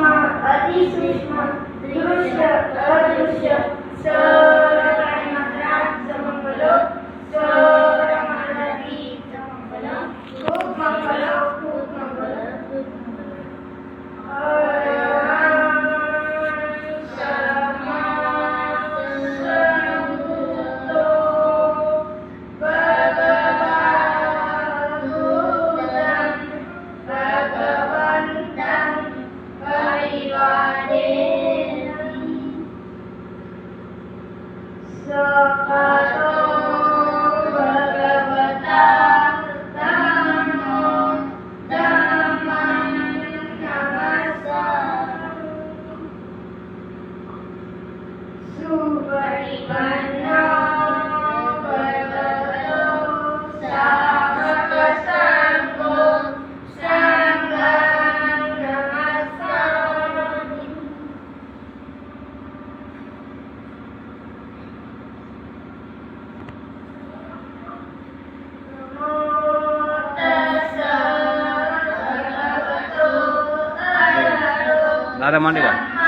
слышно, а друзья, слышно, радуйся. Bye. Ada mandi pak.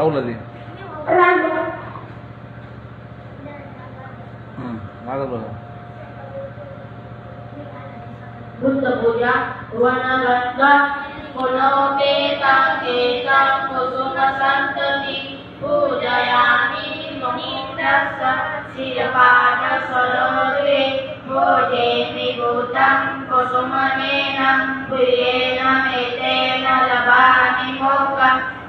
Raul ali. Raul. Hmm, Buddha Buddha, Buddha Buddha, Buddha Buddha, Buddha Buddha, Buddha Buddha, Buddha Buddha, Buddha Buddha, Buddha Buddha, Buddha Buddha, Buddha Buddha, Buddha Buddha, Buddha Buddha, Buddha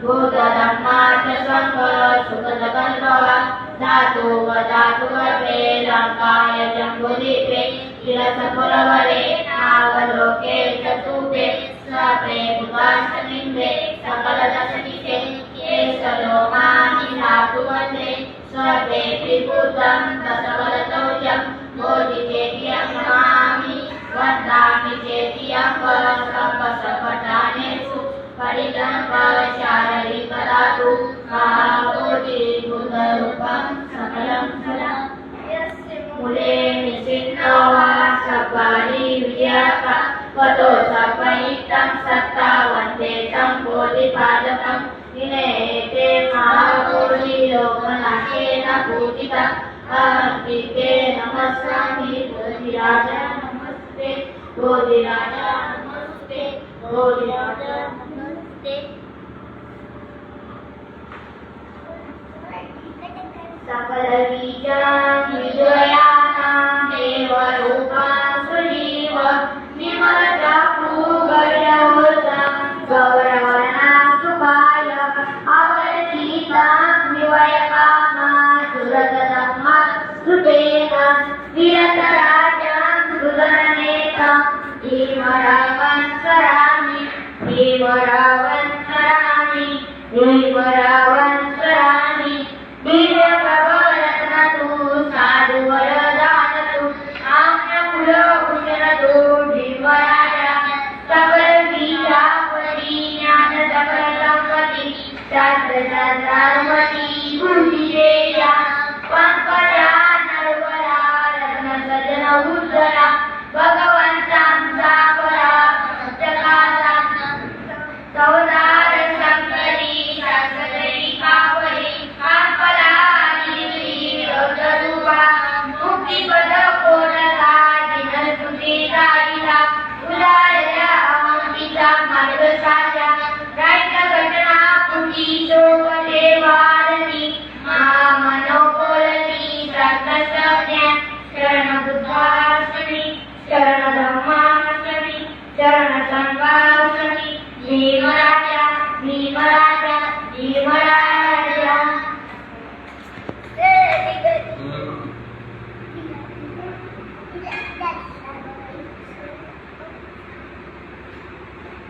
भूतधर्मा च सङ्ग सुगतकल्पव धातु वधातु गर्भे लङ्काय जम्बुदीपे शिरसपुरवरे नावलोके चतुपे स्वपे भुवासनिम्बे सकलदशनिते केशलोमानि धातु वंदे स्वपे विभूतं दशवलतौजं बोधिचेत्यं नमामि वदामि चेत्यं सर्वसपटानेषु परिजनपशारीकदातु महाबोधि बुद्धरूपं सकलं सदा मुले निसिन्नो वा सपारि विजयका वतो सपयितं सत्तावन्ते तं बोधिपादकं। बोधिराज नमस्ते। सकलबीजान् विजयानां देवरूपान् सुजीव विमलचापूगजवृतं गौरवर्णां सुखाय अवरचितां विवयकामान् सुरतधम्मा सुतेन विरतराजां सुगणनेतां भीमरावं स्मरामि भीमरावं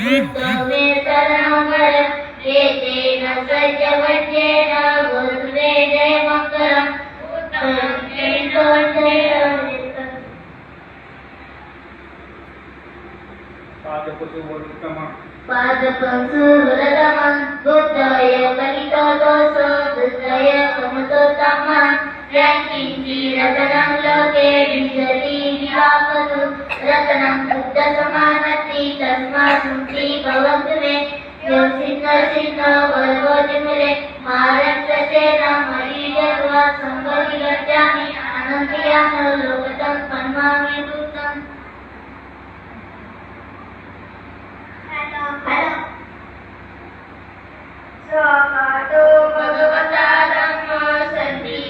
शरणमर एतेन सज्जवज्येन गुरुवे जय उत्तमं पादपशुवोत्तमम् पादपंसुरतमं बुद्धय कलितो दोषो बुद्धय कमुतोत्तमं यत्किञ्चि रतनं लोके विंशति विवापतु रतनं बुद्धसमानति तस्मात् मुक्ति भवन्तु मे यो सिंह सिंह वल्वोतिमुले महाराष्ट्रसेन मरीजर्वा सम्भवि गच्छामि अनन्तियान लोकतं पन्मामि बुद्धम् Hello. Swakato भगवता धम्मो सन्दीपिको अकालिको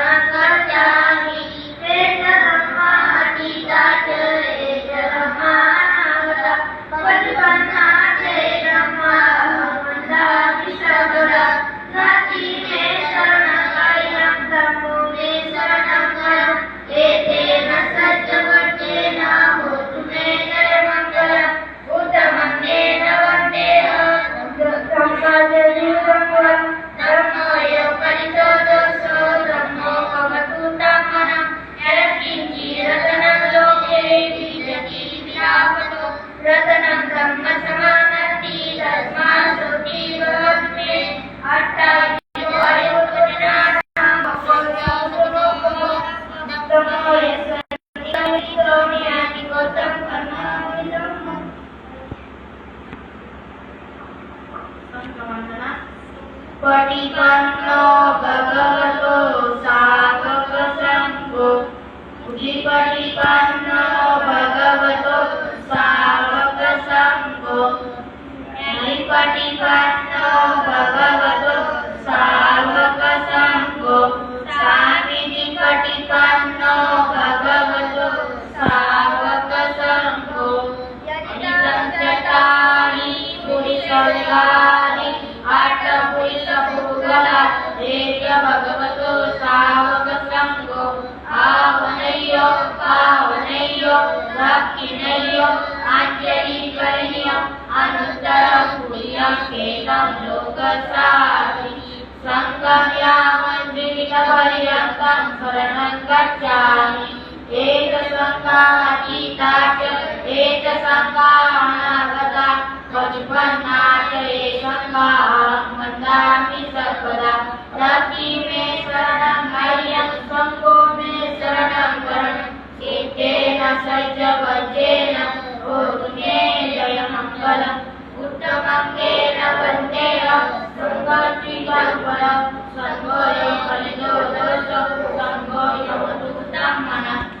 च एकसङ्गानागता पचुपन्ना च एकसङ्गाः सर्वदा रति मे शरणं मह्यं सङ्गो मे शरणं शरणम् एतेन सज्जवज्जेन भवतु जयमङ्गलम् उत्तमङ्गेन वन्देयं सङ्गतिकल्पनं सङ्गोयो फलितो दोषो सङ्गोयमतुतं मनः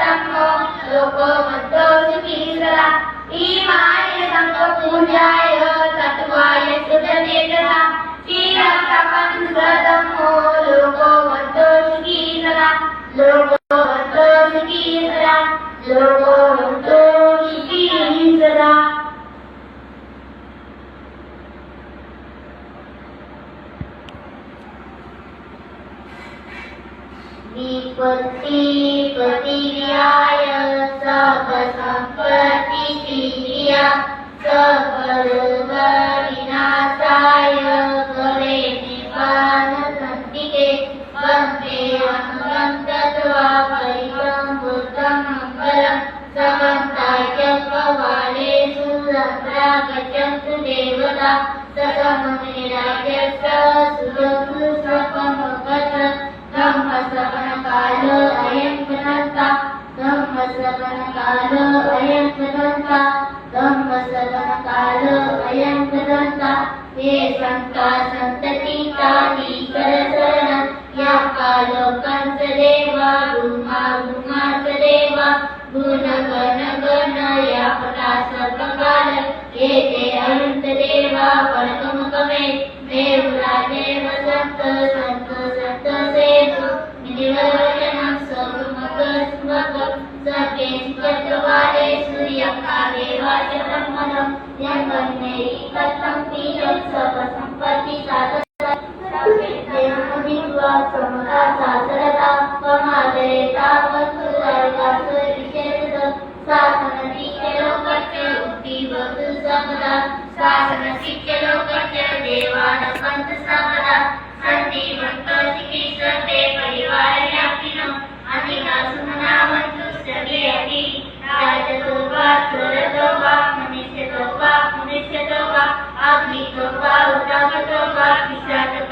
ಸಂಗೋ ಲೋಕೋಮದ್ದೋಸಿ ಕೀರ್ತರ ಈ ಮಾಯ ಸಂಗೋ ಪೂಜಾಯ ತತ್ವಾಯ ಸುತನೇತರ ಶ್ರೀರ ಪ್ರಪಂಚ ಸಂಗೋ ಲೋಕೋಮದ್ದೋಸಿ ಕೀರ್ತರ ಲೋಕೋಮದ್ದೋಸಿ ಕೀರ್ತರ ಲೋಕೋ ीपतिर्याय सप सम्पतिया सपलोकविनाशाय करे निवानसन्ति ते पद्ये अङ्गं बुद्धं मङ्गलं समन्ताय पवालेषु सुलत्रा देवता समीराय स सुर सकमगत धम्मश्रवणकाल अयं पुनस्ता धम्मश्रवणकाल अयं पुनस्ता धम्मश्रवणकाल अयं पुनस्ता हे सन्ता सन्तति तानि करशरणं या कालो कंसदेवा भूमा भूमा सदेवा देवा संत सेव निवचनं सर्वमग स्मग सर्वे सुखत्वारे सूर्यकादेवा च ब्रह्मणं यन्वन्ने कथं पीयं सर्वसम्पत्ति समता साधरता त्वमादरे तावत्सु अर्गासु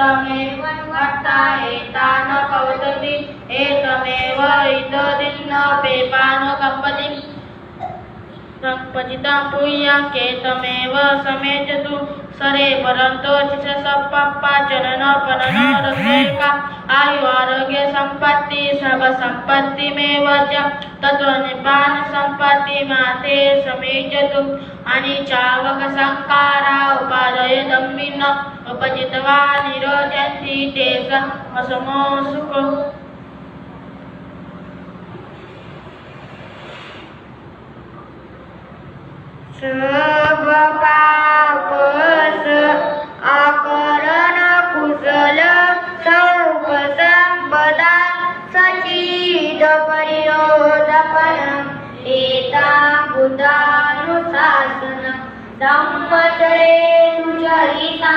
ಉತ್ತಮೇವ ಏತಾನ ಕೌತತಿ ಏಕಮೇವ ಇದ್ದೋದಿನ್ನ ಪೇಪಾನು ಕಂಪತಿ ಸಂಪದಿತಾಂ ಭೂಯಾಂ ಕೇತಮೇವ ಸಮೇಜತು ಸರೇ ಪರಂತೋ ಚಿಸ ಸಪ್ಪ ಜನನ ಪನನ ರಸೈಕ आयु आरोग्य संपत्ति सब संपत्ति में वज तत्व निपान संपत्ति माते समेजतु अनिचावक संकारा उपादय दम्भिन उपजितवा निरोचन्ति ते समो सुख Sure. दंपतरे तुचरिता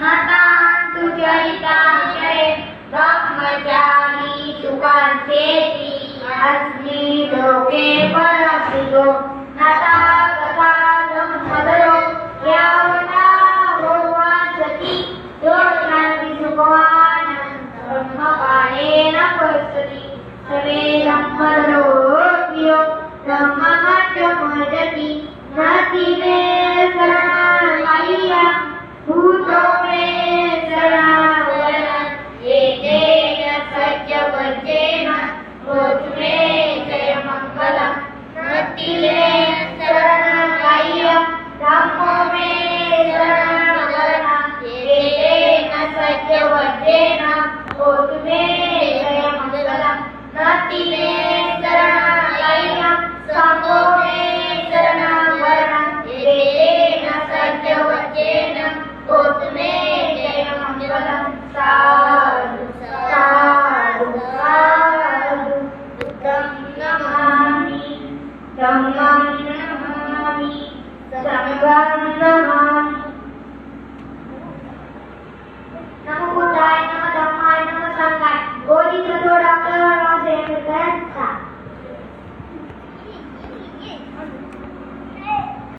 मता तुचरिता चरे ब्रह्मचारी सुखार्थेति अस्मि लोके परसिदो happy